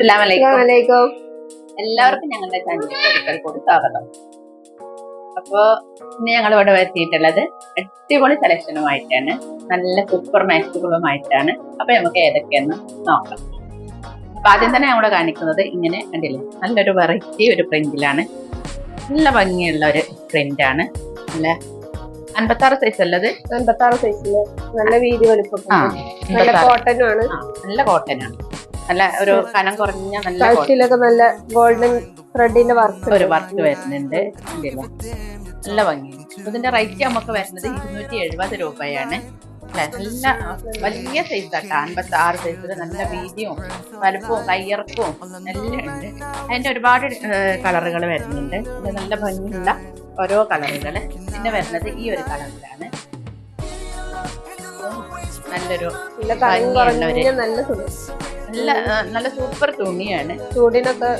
അസ്സലാമലൈക്കും എല്ലാവർക്കും ഞങ്ങളുടെ ഒരിക്കൽ കൂടി സ്വാഗതം. അപ്പോ ഇന്ന് ഞങ്ങൾ ഇവിടെ എത്തിയിട്ടുള്ളത് അടിപൊളി സെലക്ഷനുമായിട്ടാണ് നല്ല സൂപ്പർ മാക്സുകളുമായിട്ടാണ് അപ്പൊ നമുക്ക് ഏതൊക്കെയെന്ന് നോക്കാം. അപ്പൊ ആദ്യം തന്നെ ഞങ്ങൾ കാണിക്കുന്നത് ഇങ്ങനെ കണ്ടില്ലേ? നല്ലൊരു വെറൈറ്റി ഒരു പ്രിന്റിലാണ് നല്ല ഭംഗിയുള്ള ഒരു പ്രിന്റ് ആണ്. നല്ല അൻപത്തി ആറ് സൈസ് ഉള്ളത്. അൻപത്തി ആറ് സൈസിൽ നല്ല വീതി വലിപ്പം. നല്ല 56. കോട്ടൺ ആണ്. നല്ല കോട്ടൺ ആണ്. നല്ല ഒരു കനം കുറഞ്ഞ നല്ല. കഴുത്തിലൊക്കെ നല്ല ഗോൾഡൻ ത്രെഡിന്റെ വർക്ക് ഒരു വർക്ക് വരുന്നുണ്ട്. നല്ല ഭംഗി. ഇതിന്റെ റേറ്റ് നമുക്ക് വരുന്നത് ഇരുന്നൂറ്റി എഴുപത് രൂപയാണ്? നല്ല വലിയ സൈസ് ആട്ടോ. അൻപത്തി ആറ് സൈസിൽ നല്ല വീതിയും വലുപ്പവും കയ്യിറക്കവും എല്ലാം ഉണ്ട്. അതിന്റെ ഒരുപാട് കളറുകൾ വരുന്നുണ്ട്. ഇത് നല്ല ഭംഗിയുള്ള ഓരോ കളറുകൾ പിന്നെ വരുന്നത് ഈ ഒരു കളറിലാണ് നല്ലൊരു നല്ല നല്ല നല്ല സൂപ്പർ തുണിയാണ്. ചൂടിനൊക്കെ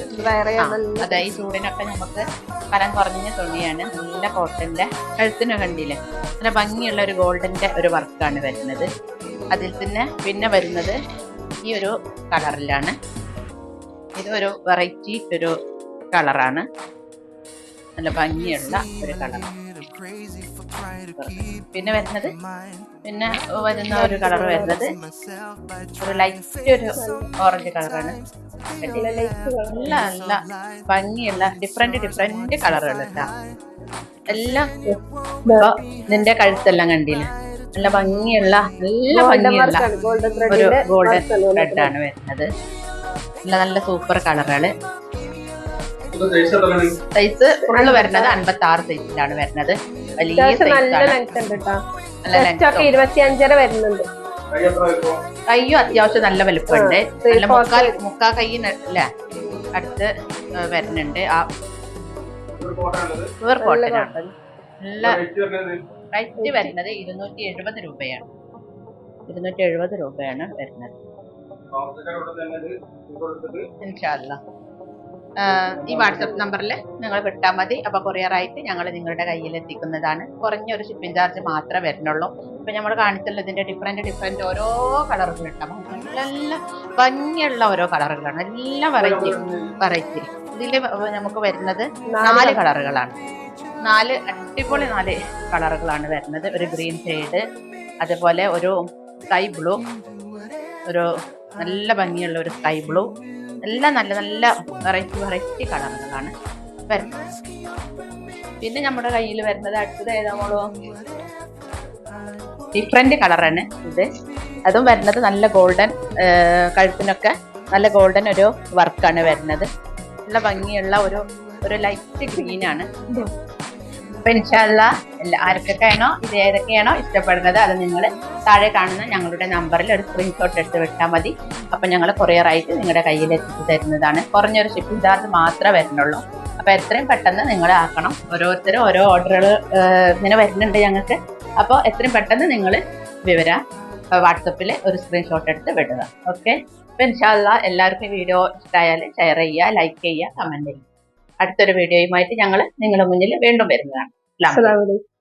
ആ, അതെ ഈ ചൂടിനൊക്കെ നമുക്ക് ഫലം കുറഞ്ഞ തുണിയാണ്. നല്ല കോട്ടന്റെ കഴുത്തിന് കണ്ടില്ലേ? നല്ല ഭംഗിയുള്ള ഒരു ഗോൾഡന്റെ ഒരു വർക്കാണ് വരുന്നത്. അതിൽ തന്നെ പിന്നെ വരുന്നത് ഈ ഒരു കളറിലാണ്. ഇതൊരു ഒരു വെറൈറ്റി ഒരു കളറാണ്. നല്ല ഭംഗിയുള്ള ഒരു കളർ. പിന്നെ വരുന്നത്? പിന്നെ വരുന്ന ഒരു കളർ വരുന്നത്? ഒരു ലൈറ്റ് ഒരു ഓറഞ്ച് കളറാണ്. അല്ല നല്ല ഭംഗിയുള്ള ഡിഫറെന്റ് ഡിഫറെന്റ് കളറുകളല്ല എല്ലാം നിന്റെ കഴുത്തെല്ലാം കണ്ടില്ല? നല്ല ഭംഗിയുള്ള നല്ല ഭംഗിയുള്ള ഗോൾഡൻ ഒരു ഗോൾഡൻ റെഡ് ആണ് വരുന്നത്. നല്ല നല്ല സൂപ്പർ കളറുകൾ. സൈസ് ഫുള്ള് വരുന്നത് അൻപത്തി ആറ് സൈസിലാണ് വരുന്നത് വലിയ സൈസാണ് ലെങ്ത് ഉണ്ട് കേട്ടോ നല്ല ചെസ്റ്റ് ഒക്കെ ലെങ്ത് ഇരുപത്തി അഞ്ചര വരുന്നുണ്ട് കയ്യും അത്യാവശ്യം നല്ല വലുപ്പമുണ്ട്. നല്ല മുക്കാൽ മുക്കാ കൈ അല്ലേ അടുത്ത് വരുന്നുണ്ട്. ആ പ്യുവർ നല്ല കോട്ടനാണ് നല്ല റൈറ്റ് വരുന്നത്? ഇരുന്നൂറ്റി എഴുപത് രൂപയാണ്. ഇരുന്നൂറ്റി എഴുപത് രൂപയാണ് വരുന്നത്. ഇൻഷാല്ല ഈ വാട്സപ്പ് നമ്പറിൽ നിങ്ങൾ വിട്ടാൽ മതി. അപ്പോൾ കൊറിയറായിട്ട് ഞങ്ങൾ നിങ്ങളുടെ കയ്യിൽ എത്തിക്കുന്നതാണ്. കുറഞ്ഞൊരു ഷിപ്പിംഗ് ചാർജ് മാത്രമേ വരുന്നുള്ളൂ. ഇപ്പം നമ്മൾ കാണിച്ചുള്ള ഇതിന്റെ ഡിഫറെന്റ് ഡിഫറെന്റ് ഓരോ കളറുകൾ ഇട്ടാൽ നല്ല നല്ല ഭംഗിയുള്ള ഓരോ കളറുകളാണ് നല്ല വെറൈറ്റി വെറൈറ്റി ഇതിൽ നമുക്ക് വരുന്നത് നാല് കളറുകളാണ് നാല് അടിപൊളി നാല് കളറുകളാണ് വരുന്നത്. ഒരു ഗ്രീൻ ഷെയ്ഡ് അതുപോലെ ഒരു സ്കൈ ബ്ലൂ ഒരു നല്ല ഭംഗിയുള്ള ഒരു സ്കൈ ബ്ലൂ എല്ലാം നല്ല നല്ല വെറൈറ്റി വെറൈറ്റി കളറുകളാണ് വരുന്നത് പിന്നെ നമ്മുടെ കയ്യിൽ വരുന്നത് അടുത്തത് ഏതാമോളോ ഡിഫറെന്റ് കളറാണ് ഇത്. അതും വരുന്നത് നല്ല ഗോൾഡൻ കഴുത്തിനൊക്കെ നല്ല ഗോൾഡൻ ഒരു വർക്കാണ് വരുന്നത്. നല്ല ഭംഗിയുള്ള ഒരു ഒരു ലൈറ്റ് ഗ്രീനാണ് അപ്പൊ ഇൻഷാല്ല ആർക്കൊക്കെയാണോ ഇത് ഏതൊക്കെയാണോ ഇഷ്ടപ്പെടുന്നത് അത് നിങ്ങൾ താഴെ കാണുന്ന ഞങ്ങളുടെ നമ്പറിൽ ഒരു സ്ക്രീൻഷോട്ട് എടുത്ത് വിട്ടാൽ മതി. അപ്പൊ ഞങ്ങൾ കൊറിയർ ആയിട്ട് നിങ്ങളുടെ കയ്യിൽ എത്തിച്ചു തരുന്നതാണ്. കുറഞ്ഞൊരു ഷിപ്പിംഗ് ചാർജ് മാത്രമേ വരുന്നുള്ളൂ. അപ്പൊ എത്രയും പെട്ടെന്ന് നിങ്ങൾ ആക്കണം. ഓരോരുത്തരും ഓരോ ഓർഡറുകൾ ഇങ്ങനെ വരുന്നുണ്ട് ഞങ്ങൾക്ക്. അപ്പോൾ എത്രയും പെട്ടെന്ന് നിങ്ങൾ വിവര വാട്സപ്പിൽ ഒരു സ്ക്രീൻഷോട്ട് എടുത്ത് വിടുക. ഓക്കെ അപ്പൊ ഇൻഷാല്ല എല്ലാവർക്കും വീഡിയോ ഇഷ്ടമായാൽ ഷെയർ ചെയ്യുക ലൈക്ക് ചെയ്യുക കമന്റ് ചെയ്യുക. അടുത്തൊരു വീഡിയോയുമായിട്ട് ഞങ്ങൾ നിങ്ങളുടെ മുന്നിൽ വീണ്ടും വരുന്നതാണ്. আসসালামু আলাইকুম